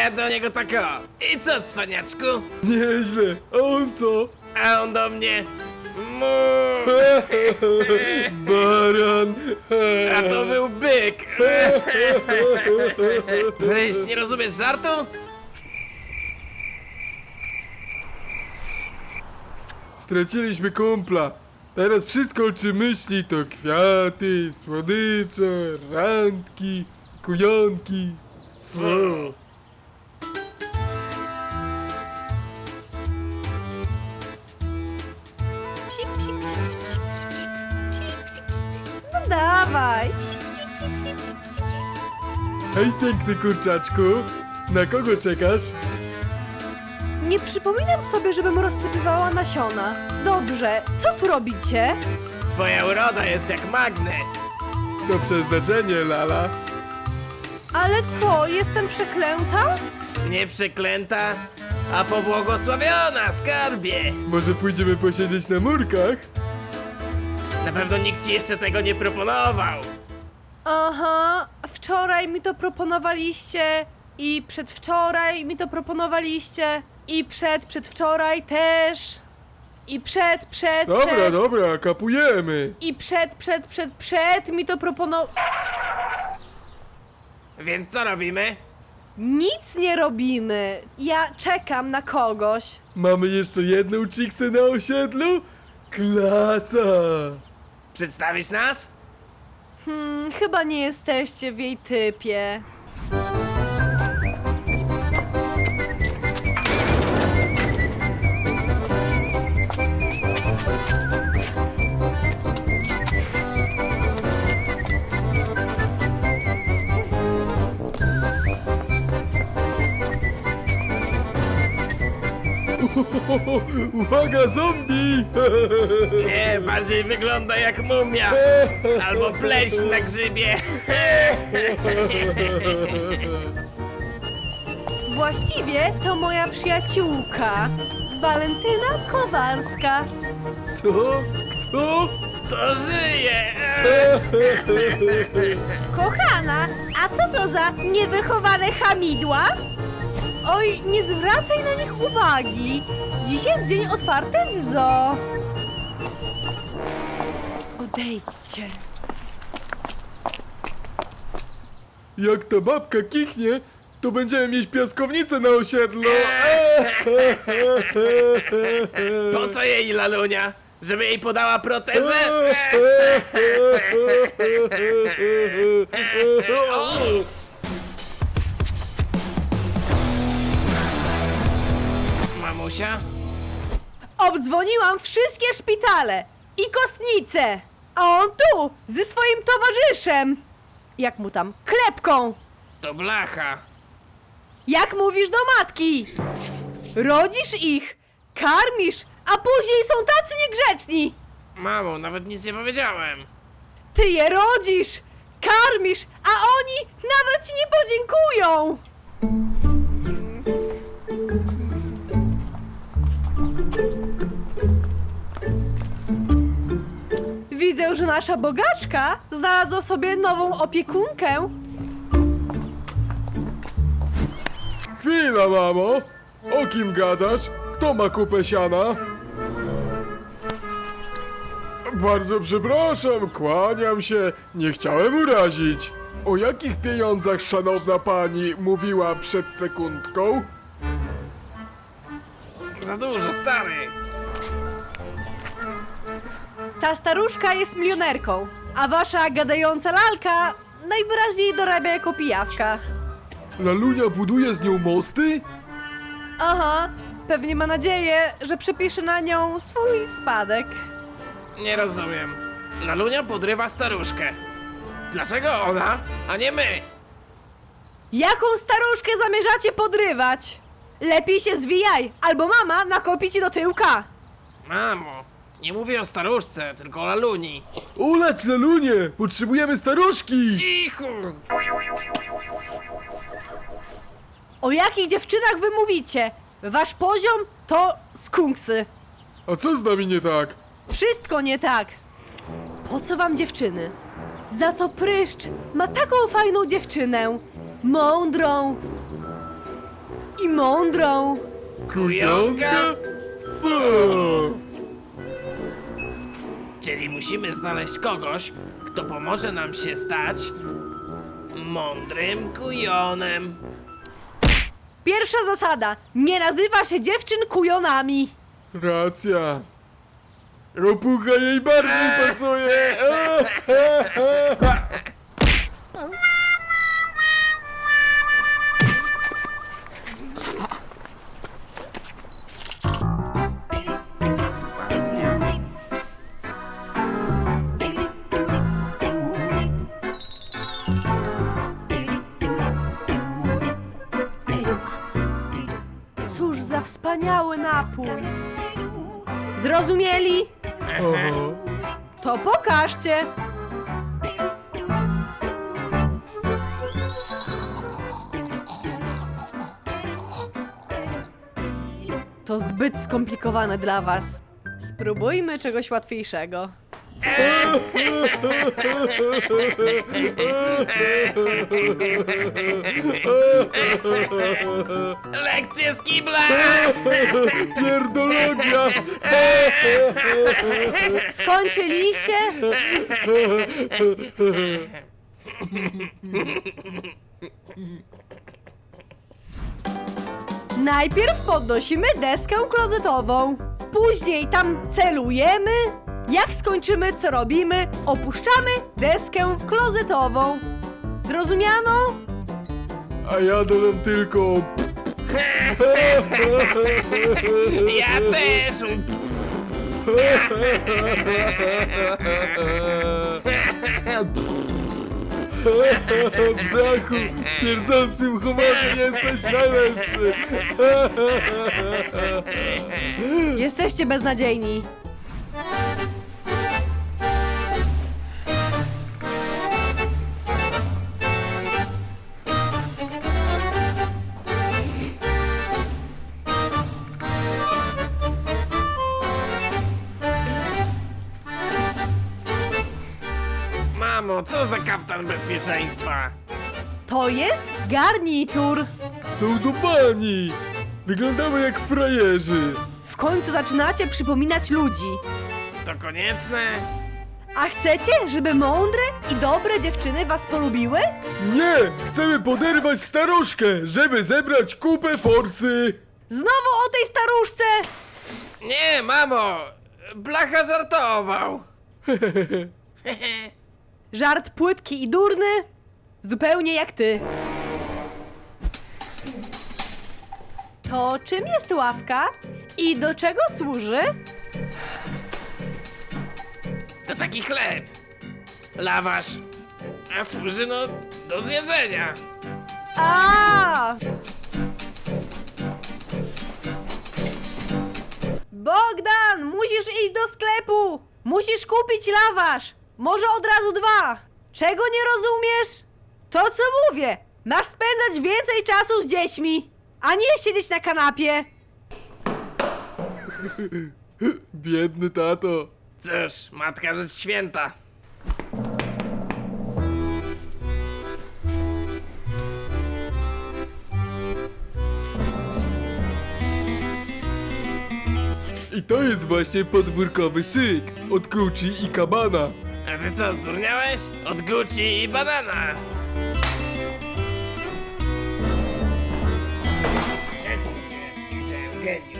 ja do niego tak o. I co, cwaniaczku? Nieźle, a on co? A on do mnie... Mu. Baran! A to był byk! Weź, nie rozumiesz żartu? Straciliśmy kumpla. Teraz wszystko o czym myśli to kwiaty, słodycze, randki, kujonki. Fu. Hej piękny kurczaczku, na kogo czekasz? Nie przypominam sobie, żebym rozsypywała nasiona. Dobrze, co tu robicie? Twoja uroda jest jak magnes. To przeznaczenie, Lala. Ale co, jestem przeklęta? Nie przeklęta, a pobłogosławiona, skarbie. Może pójdziemy posiedzieć na murkach? Na pewno nikt ci jeszcze tego nie proponował. Aha, wczoraj mi to proponowaliście i przedwczoraj mi to proponowaliście i przed, przedwczoraj też i przed, przed, Dobra, przed dobra, kapujemy. i przed, przed, przed, przed mi to proponował... Więc co robimy? Nic nie robimy. Ja czekam na kogoś. Mamy jeszcze jedną chiksę na osiedlu? Klasa! Przedstawisz nas? Hmm, chyba nie jesteście w jej typie. Uwaga, zombie! Nie, bardziej wygląda jak mumia. Albo pleśń na grzybie. Właściwie to moja przyjaciółka, Walentyna Kowalska. Co? Kto? To żyje. Kochana, a co to za niewychowane hamidła? Oj, nie zwracaj na nich uwagi. Dziś jest dzień otwarty w zoo. Odejdźcie. Jak ta babka kichnie, to będziemy mieć piaskownicę na osiedlu. Po co jej lalunia? Żeby jej podała protezę? O! Mamusia? Obdzwoniłam wszystkie szpitale i kostnice, a on tu ze swoim towarzyszem. Jak mu tam? Klepką. To blacha. Jak mówisz do matki? Rodzisz ich, karmisz, a później są tacy niegrzeczni. Mamo, nawet nic nie powiedziałem. Ty je rodzisz, karmisz, a oni nawet ci nie podziękują. Że nasza bogaczka znalazła sobie nową opiekunkę. Chwila, mamo! O kim gadasz? Kto ma kupę siana? Bardzo przepraszam, kłaniam się, nie chciałem urazić. O jakich pieniądzach szanowna pani mówiła przed sekundką? Za dużo, stary. Ta staruszka jest milionerką, a wasza gadająca lalka najwyraźniej dorabia jako pijawka. Lalunia buduje z nią mosty? Aha, pewnie ma nadzieję, że przepisze na nią swój spadek. Nie rozumiem. Lalunia podrywa staruszkę. Dlaczego ona, a nie my? Jaką staruszkę zamierzacie podrywać? Lepiej się zwijaj, albo mama nakopi ci do tyłka. Mamo, nie mówię o staruszce, tylko o Laluni. Uleć Lalunie! Potrzebujemy staruszki! Cicho! O jakich dziewczynach wy mówicie? Wasz poziom to skunksy. A co z nami nie tak? Wszystko nie tak. Po co wam dziewczyny? Za to pryszcz ma taką fajną dziewczynę. Mądrą. I mądrą. Kujonka? Fu. Czyli musimy znaleźć kogoś, kto pomoże nam się stać mądrym kujonem. Pierwsza zasada. Nie nazywa się dziewczyn kujonami. Racja. Ropucha jej bardziej pasuje. wspaniały napój. Zrozumieli? To pokażcie. To zbyt skomplikowane dla was. Spróbujmy czegoś łatwiejszego. Lekcje z kibla! Pierdologia. Skończyliście? Najpierw podnosimy deskę klozetową. Później tam celujemy. Jak skończymy, co robimy, opuszczamy deskę klozetową. Zrozumiano? A ja dodam tylko... Ja też! Brachu, pierdzącym humorem jesteś najlepszy. Jesteście beznadziejni. Co za kaftan bezpieczeństwa? To jest garnitur. Są do bani. Wyglądamy jak frajerzy. W końcu zaczynacie przypominać ludzi. To konieczne? A chcecie, żeby mądre i dobre dziewczyny was polubiły? Nie! Chcemy poderwać staruszkę, żeby zebrać kupę forsy. Znowu o tej staruszce! Nie, mamo! Blacha żartował! Żart płytki i durny, zupełnie jak ty. To czym jest ławka i do czego służy? To taki chleb. Lawasz. A służy no do zjedzenia. A! Bogdan, musisz iść do sklepu! Musisz kupić lawasz! Może od razu dwa! Czego nie rozumiesz? To co mówię! Masz spędzać więcej czasu z dziećmi, a nie siedzieć na kanapie! Biedny tato. Cóż, matka rzecz święta. I to jest właśnie podwórkowy szyk od Gucci i Kabana. A ty co, zdurniałeś? Od Gucci i banana. Przesuń się, widzę Eugeniusz.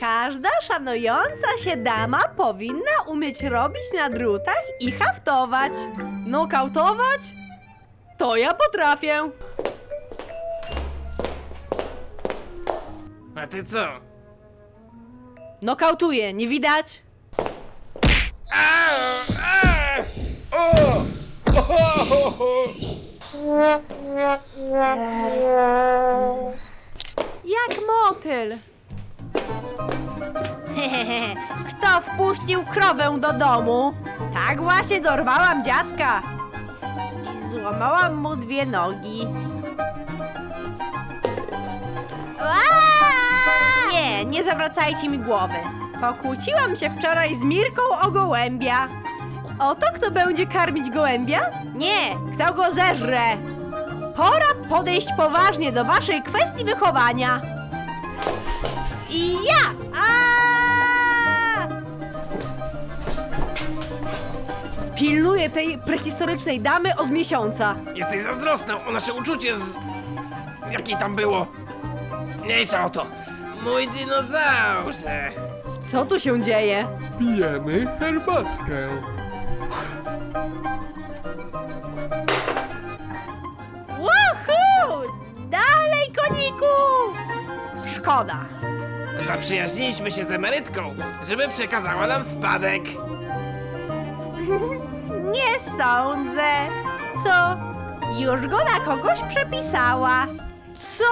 Każda szanująca się dama powinna umieć robić na drutach i haftować. Nokautować? To ja potrafię. A ty co? Nokautuję, nie widać? A, a, o! Jak Kto wpuścił krowę do domu? Tak właśnie dorwałam dziadka. i złamałam mu dwie nogi. Nie, nie zawracajcie mi głowy. Pokłóciłam się wczoraj z Mirką o gołębia. Oto kto będzie karmić gołębia? Nie, kto go zeżre? Pora podejść poważnie do waszej kwestii wychowania. I ja! Pilnuję tej prehistorycznej damy od miesiąca. Jesteś zazdrosna o nasze uczucie z... Jakiej tam było? Mniejsza o to. Mój dinozaurze. Co tu się dzieje? Pijemy herbatkę. Woohoo! Dalej, koniku! Szkoda. Zaprzyjaźniliśmy się z emerytką, żeby przekazała nam spadek. Sądzę. Co? Już go na kogoś przepisała. Co?